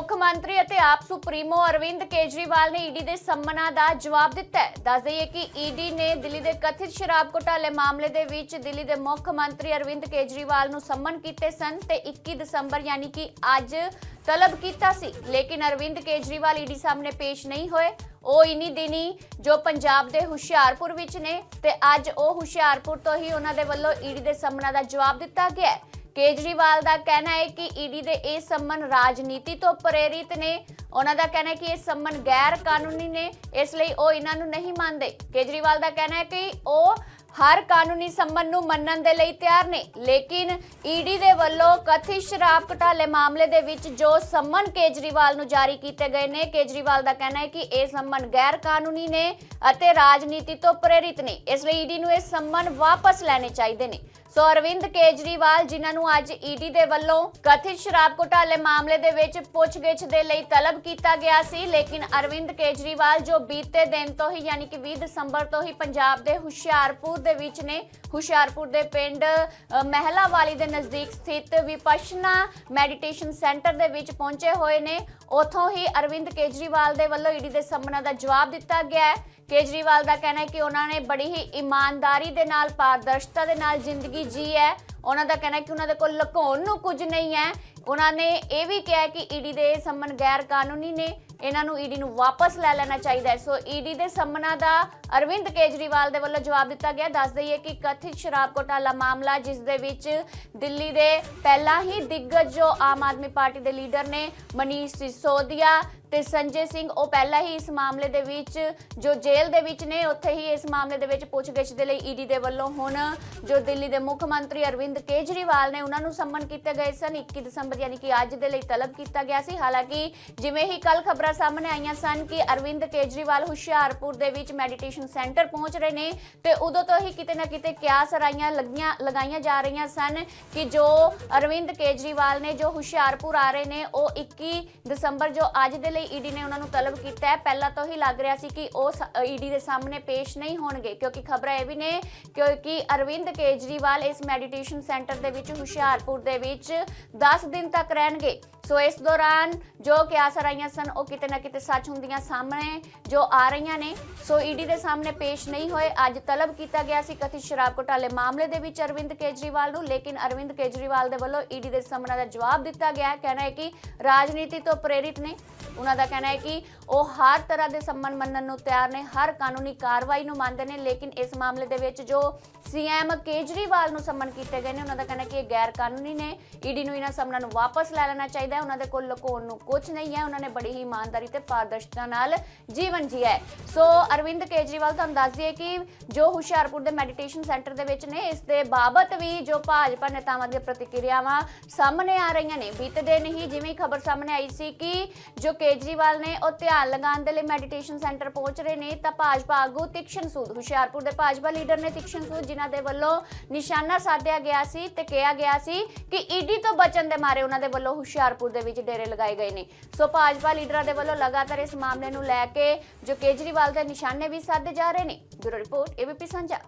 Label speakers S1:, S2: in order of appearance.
S1: ਮੁੱਖ ਮੰਤਰੀ ਅਤੇ ਆਪ ਸੁਪਰੀਮੋ ਅਰਵਿੰਦ ਕੇਜਰੀਵਾਲ ਨੇ ਈਡੀ ਦੇ ਸੰਮਨਾਂ ਦਾ ਜਵਾਬ ਦਿੱਤਾ ਹੈ। ਦੱਸ ਦਈਏ ਕਿ ਈਡੀ ਨੇ ਦਿੱਲੀ ਦੇ ਕਥਿਤ ਸ਼ਰਾਬ ਘੁਟਾਲੇ ਮਾਮਲੇ ਦੇ ਵਿੱਚ ਦਿੱਲੀ ਦੇ ਮੁੱਖ ਮੰਤਰੀ ਅਰਵਿੰਦ ਕੇਜਰੀਵਾਲ ਨੂੰ ਸੰਮਨ ਕੀਤੇ ਸਨ ਤੇ 21 ਦਸੰਬਰ ਯਾਨੀ ਕਿ ਅੱਜ ਤਲਬ ਕੀਤਾ ਸੀ। ਲੇਕਿਨ ਅਰਵਿੰਦ ਕੇਜਰੀਵਾਲ ਈਡੀ ਸਾਹਮਣੇ ਪੇਸ਼ ਨਹੀਂ ਹੋਏ। ਉਹ ਇਨੀ ਦਿਨੀ ਜੋ ਪੰਜਾਬ ਦੇ ਹੁਸ਼ਿਆਰਪੁਰ ਵਿੱਚ ਨੇ ਤੇ ਅੱਜ ਉਹ ਹੁਸ਼ਿਆਰਪੁਰ ਤੋਂ ਹੀ ਉਹਨਾਂ ਦੇ ਵੱਲੋਂ ਈਡੀ ਦੇ ਸੰਮਨਾਂ ਦਾ ਜਵਾਬ ਦਿੱਤਾ ਗਿਆ ਕੇਜਰੀਵਾਲ ਦਾ ਕਹਿਣਾ ਹੈ ਕਿ ਈਡੀ ਦੇ ਇਹ ਸੰਮਨ ਰਾਜਨੀਤੀ ਤੋਂ ਪ੍ਰੇਰਿਤ ਨੇ। ਉਹਨਾਂ ਦਾ ਕਹਿਣਾ ਹੈ ਕਿ ਇਹ ਸੰਮਨ ਗੈਰ ਕਾਨੂੰਨੀ ਨੇ, ਇਸ ਲਈ ਉਹ ਇਹਨਾਂ ਨੂੰ ਨਹੀਂ ਮੰਨਦੇ। ਕੇਜਰੀਵਾਲ ਦਾ ਕਹਿਣਾ ਹੈ ਕਿ ਉਹ ਹਰ ਕਾਨੂੰਨੀ ਸੰਮਨ ਨੂੰ ਮੰਨਣ ਦੇ ਲਈ ਤਿਆਰ ਨੇ, ਲੇਕਿਨ ਈਡੀ ਦੇ ਵੱਲੋਂ ਕਥਿਤ ਸ਼ਰਾਬ ਘੁਟਾਲੇ ਮਾਮਲੇ ਦੇ ਵਿੱਚ ਜੋ ਸੰਮਨ ਕੇਜਰੀਵਾਲ ਨੂੰ ਜਾਰੀ ਕੀਤੇ ਗਏ ਨੇ, ਕੇਜਰੀਵਾਲ ਦਾ ਕਹਿਣਾ ਹੈ ਕਿ ਇਹ ਸੰਮਨ ਗੈਰ ਕਾਨੂੰਨੀ ਨੇ ਅਤੇ ਰਾਜਨੀਤੀ ਤੋਂ ਪ੍ਰੇਰਿਤ ਨੇ। ਇਸ ਲਈ ਈਡੀ ਨੂੰ ਇਹ ਸੰਮਨ ਵਾਪਸ ਲੈਣੇ ਚਾਹੀਦੇ ਨੇ। ਸੋ ਅਰਵਿੰਦ ਕੇਜਰੀਵਾਲ ਜਿਨ੍ਹਾਂ ਨੂੰ ਅੱਜ ਈਡੀ ਦੇ ਵੱਲੋਂ ਕਥਿਤ ਸ਼ਰਾਬ ਘੁਟਾਲੇ ਮਾਮਲੇ ਦੇ ਵਿੱਚ ਪੁੱਛਗਿੱਛ ਦੇ ਲਈ ਤਲਬ ਕੀਤਾ ਗਿਆ ਸੀ, ਲੇਕਿਨ ਅਰਵਿੰਦ ਕੇਜਰੀਵਾਲ ਜੋ ਬੀਤੇ ਦਿਨ ਤੋਂ ਹੀ ਯਾਨੀ ਕਿ 20 ਦਸੰਬਰ ਤੋਂ ਹੀ ਪੰਜਾਬ ਦੇ ਹੁਸ਼ਿਆਰਪੁਰ ਦੇ ਵਿੱਚ ਨੇ, ਹੁਸ਼ਿਆਰਪੁਰ ਦੇ ਪਿੰਡ ਮਹਿਲਾਵਾਲੀ ਦੇ ਨਜ਼ਦੀਕ ਸਥਿਤ ਵਿਪਸ਼ਨਾ ਮੈਡੀਟੇਸ਼ਨ ਸੈਂਟਰ ਦੇ ਵਿੱਚ ਪਹੁੰਚੇ ਹੋਏ ਨੇ। ਉਥੋਂ ਹੀ ਅਰਵਿੰਦ ਕੇਜਰੀਵਾਲ ਦੇ ਵੱਲੋਂ ਈਡੀ ਦੇ ਸੰਮਨਾਂ ਦਾ ਜਵਾਬ ਦਿੱਤਾ ਗਿਆ ਹੈ। ਕੇਜਰੀਵਾਲ ਦਾ ਕਹਿਣਾ ਹੈ ਕਿ ਉਹਨਾਂ ਨੇ ਬੜੀ ਹੀ ਇਮਾਨਦਾਰੀ ਦੇ ਨਾਲ, ਪਾਰਦਰਸ਼ਤਾ ਦੇ ਨਾਲ ਜ਼ਿੰਦਗੀ ਜੀ ਹੈ। ਉਹਨਾਂ ਦਾ ਕਹਿਣਾ ਕਿ ਉਹਨਾਂ ਦੇ ਕੋਲ ਲੁਕਾਉਣ ਨੂੰ ਕੁਝ ਨਹੀਂ ਹੈ। ਉਹਨਾਂ ਨੇ ਇਹ ਵੀ ਕਿਹਾ ਹੈ ਕਿ ਈਡੀ ਦੇ ਇਹ ਸੰਮਨ ਗੈਰ ਕਾਨੂੰਨੀ ਨੇ। ਇਹਨਾਂ ਨੂੰ ਈਡੀ ਨੂੰ ਵਾਪਸ ਲੈ ਲੈਣਾ ਚਾਹੀਦਾ ਹੈ। ਸੋ ਈਡੀ ਦੇ ਸੰਮਨਾਂ ਦਾ ਅਰਵਿੰਦ ਕੇਜਰੀਵਾਲ ਦੇ ਵੱਲੋਂ ਜਵਾਬ ਦਿੱਤਾ ਗਿਆ। ਦੱਸ ਦਈਏ ਕਿ ਕਥਿਤ ਸ਼ਰਾਬ ਘੋਟਾਲਾ ਮਾਮਲਾ, ਜਿਸ ਦੇ ਵਿੱਚ ਦਿੱਲੀ ਦੇ ਪਹਿਲਾਂ ਹੀ ਦਿੱਗਜ ਜੋ ਆਮ ਆਦਮੀ ਪਾਰਟੀ ਦੇ ਲੀਡਰ ਨੇ, ਮਨੀਸ਼ ਸਿਸੋਦੀਆ ਤੇ ਸੰਜੇ ਸਿੰਘ, ਉਹ ਪਹਿਲਾਂ ਹੀ ਇਸ ਮਾਮਲੇ ਦੇ ਵਿੱਚ, ਜੋ ਜੇਲ੍ਹ ਦੇ ਵਿੱਚ ਨੇ, ਉੱਥੇ ਹੀ ਇਸ ਮਾਮਲੇ ਦੇ ਵਿੱਚ ਪੁੱਛਗਿੱਛ ਦੇ ਲਈ ਈਡੀ ਦੇ ਵੱਲੋਂ ਹੁਣ ਜੋ ਦਿੱਲੀ ਦੇ ਮੁੱਖ ਮੰਤਰੀ ਅਰਵਿੰਦ ਕੇਜਰੀਵਾਲ ਨੇ ਉਹਨਾਂ ਨੂੰ ਸੰਮਨ ਕੀਤੇ ਗਏ ਸਨ। 21 ਦਸੰਬਰ ਯਾਨੀ ਕਿ ਅੱਜ ਦੇ ਲਈ ਤਲਬ ਕੀਤਾ ਗਿਆ ਸੀ। ਹਾਲਾਂਕਿ ਜਿਵੇਂ ਹੀ ਕੱਲ ਖਬਰਾਂ ਸਾਹਮਣੇ ਆਈਆਂ ਸਨ ਕਿ ਅਰਵਿੰਦ ਕੇਜਰੀਵਾਲ ਹੁਸ਼ਿਆਰਪੁਰ ਦੇ ਵਿੱਚ ਮੈਡੀਟੇਸ਼ਨ ਸੈਂਟਰ ਪਹੁੰਚ ਰਹੇ ਨੇ, ਤੇ ਉਦੋਂ ਤੋਂ ਹੀ ਕਿਤੇ ਨਾ ਕਿਤੇ ਕਿਆਸ ਰਾਈਆਂ ਲੱਗੀਆਂ, ਲਗਾਈਆਂ ਜਾ ਰਹੀਆਂ ਸਨ ਕਿ ਜੋ ਅਰਵਿੰਦ ਕੇਜਰੀਵਾਲ ਨੇ, ਜੋ ਹੁਸ਼ਿਆਰਪੁਰ ਆ ਰਹੇ ਨੇ, ਉਹ 21 ਦਸੰਬਰ ਜੋ ਅੱਜ ਦੇ ਲਈ ਈਡੀ ਨੇ ਉਹਨਾਂ ਨੂੰ ਤਲਬ ਕੀਤਾ ਹੈ। ਪਹਿਲਾਂ ਤੋਂ ਹੀ ਲੱਗ ਰਿਹਾ ਸੀ ਕਿ ਉਹ ਈਡੀ ਦੇ ਸਾਹਮਣੇ ਪੇਸ਼ ਨਹੀਂ ਹੋਣਗੇ, ਕਿਉਂਕਿ ਖਬਰਾਂ ਇਹ ਵੀ ਨੇ ਕਿਉਂਕਿ ਅਰਵਿੰਦ ਕੇਜਰੀਵਾਲ ਇਸ ਮੈਡੀਟੇਸ਼ਨ ਸੈਂਟਰ ਦੇ ਵਿੱਚ ਹੁਸ਼ਿਆਰਪੁਰ ਦੇ ਵਿੱਚ 10 ਦਿਨ ਤੱਕ ਰਹਿਣਗੇ। ਸੋ ਇਸ ਦੌਰਾਨ ਜੋ ਕਿਆਸ ਰਾਈਆਂ ਸਨ, ਉਹ ਕਿਤੇ ਨਾ ਕਿਤੇ ਸੱਚ ਹੁੰਦੀਆਂ ਸਾਹਮਣੇ ਜੋ ਆ ਰਹੀਆਂ ਨੇ। ਸੋ ਈਡੀ ਦੇ ਸਾਹਮਣੇ ਪੇਸ਼ ਨਹੀਂ ਹੋਏ। ਅੱਜ ਤਲਬ ਕੀਤਾ ਗਿਆ ਸੀ ਕਥਿਤ ਸ਼ਰਾਬ ਘੁਟਾਲੇ ਮਾਮਲੇ ਦੇ ਵਿੱਚ ਅਰਵਿੰਦ ਕੇਜਰੀਵਾਲ ਨੂੰ, ਲੇਕਿਨ ਅਰਵਿੰਦ ਕੇਜਰੀਵਾਲ ਦੇ ਵੱਲੋਂ ਈਡੀ ਦੇ ਸਾਹਮਣੇ ਦਾ ਜਵਾਬ ਦਿੱਤਾ ਗਿਆ ਕਹਿਣਾ ਹੈ ਕਿ ਰਾਜਨੀਤੀ ਤੋਂ ਪ੍ਰੇਰਿਤ ਨੇ। ਉਹਨਾਂ ਦਾ ਕਹਿਣਾ ਹੈ ਕਿ ਉਹ ਹਰ ਤਰ੍ਹਾਂ ਦੇ ਸੰਮਨ ਮੰਨਣ ਨੂੰ ਤਿਆਰ ਨੇ, ਹਰ ਕਾਨੂੰਨੀ ਕਾਰਵਾਈ ਨੂੰ ਮੰਨਦੇ ਨੇ, ਲੇਕਿਨ ਇਸ ਮਾਮਲੇ ਦੇ ਵਿੱਚ ਜੋ ਸੀਐਮ ਕੇਜਰੀਵਾਲ ਨੂੰ ਸੰਮਨ ਕੀਤੇ ਗਏ ਨੇ, ਉਹਨਾਂ ਦਾ ਕਹਿਣਾ ਕਿ ਇਹ ਗੈਰ ਕਾਨੂੰਨੀ ਨੇ। ਈਡੀ ਨੂੰ ਇਹਨਾਂ ਸੰਮਨਾਂ ਨੂੰ ਵਾਪਸ ਲੈ ਲੈਣਾ ਚਾਹੀਦਾ ਹੈ, ਉਹਨਾਂ ਦੇ ਕੋਲ ਲੁਕਾਉਣ ਨੂੰ ਕੁਝ ਨਹੀਂ ਹੈ, ਉਹਨਾਂ ਨੇ ਬੜੀ ਹੀ ਇਮਾਨਦਾਰੀ ਤੇ ਪਾਰਦਰਸ਼ਤਾ ਨਾਲ ਜੀਵਨ ਜੀਆ ਹੈ। ਸੋ ਅਰਵਿੰਦ ਕੇਜਰੀਵਾਲ, ਤੁਹਾਨੂੰ ਦੱਸ ਦਈਏ ਕਿ ਜੋ ਹੁਸ਼ਿਆਰਪੁਰ ਦੇ ਮੈਡੀਟੇਸ਼ਨ ਸੈਂਟਰ ਦੇ ਵਿੱਚ ਨੇ, ਇਸ ਦੇ ਬਾਬਤ ਵੀ ਜੋ ਭਾਜਪਾ ਨੇਤਾਵਾਂ ਦੀਆਂ ਪ੍ਰਤੀਕਿਰਿਆਵਾਂ ਸਾਹਮਣੇ ਆ ਰਹੀਆਂ ਨੇ ਬੀਤੇ ਦਿਨ ਜਿਵੇਂ ਖਬਰ ਸਾਹਮਣੇ ਆਈ ਸੀ ਕਿ ਜੋ ਕੇਜਰੀਵਾਲ ਨੇ, ਉਹ ਧਿਆਨ ਲਗਾਉਣ ਦੇ ਲਈ ਮੈਡੀਟੇਸ਼ਨ ਸੈਂਟਰ ਪਹੁੰਚ ਰਹੇ ਨੇ, ਤਾਂ ਭਾਜਪਾ ਆਗੂ ਤਿਕਸ਼ਨ ਸੂਦ, ਹੁਸ਼ਿਆਰਪੁਰ ਦੇ ਭਾਜਪਾ ਲੀਡਰ ਨੇ ਤਿਕਸ਼ਨ ਸੂਦ, ਜਿਨ੍ਹਾਂ ਦੇ ਵੱਲੋਂ ਨਿਸ਼ਾਨਾ ਸਾਧਿਆ ਗਿਆ ਸੀ ਤੇ ਕਿਹਾ ਗਿਆ ਸੀ ਕਿ ਈਡੀ ਤੋਂ ਬਚਣ ਦੇ ਮਾਰੇ ਉਹਨਾਂ ਦੇ ਵੱਲੋਂ ਹੁਸ਼ਿਆਰਪੁਰ ਦੇ ਵਿੱਚ ਡੇਰੇ ਲਗਾਏ ਗਏ ਨੇ। ਸੋ ਭਾਜਪਾ ਲੀਡਰਾਂ ਦੇ ਵੱਲੋਂ ਲਗਾਤਾਰ ਇਸ ਮਾਮਲੇ ਨੂੰ ਲੈ ਕੇ ਜੋ ਕੇਜਰੀਵਾਲ ਦੇ ਨਿਸ਼ਾਨੇ ਵੀ ਸਾਧੇ ਜਾ ਰਹੇ ਨੇ। ਬਿਊਰੋ ਰਿਪੋਰਟ, ਏਬੀਪੀ ਸਾਂਝਾ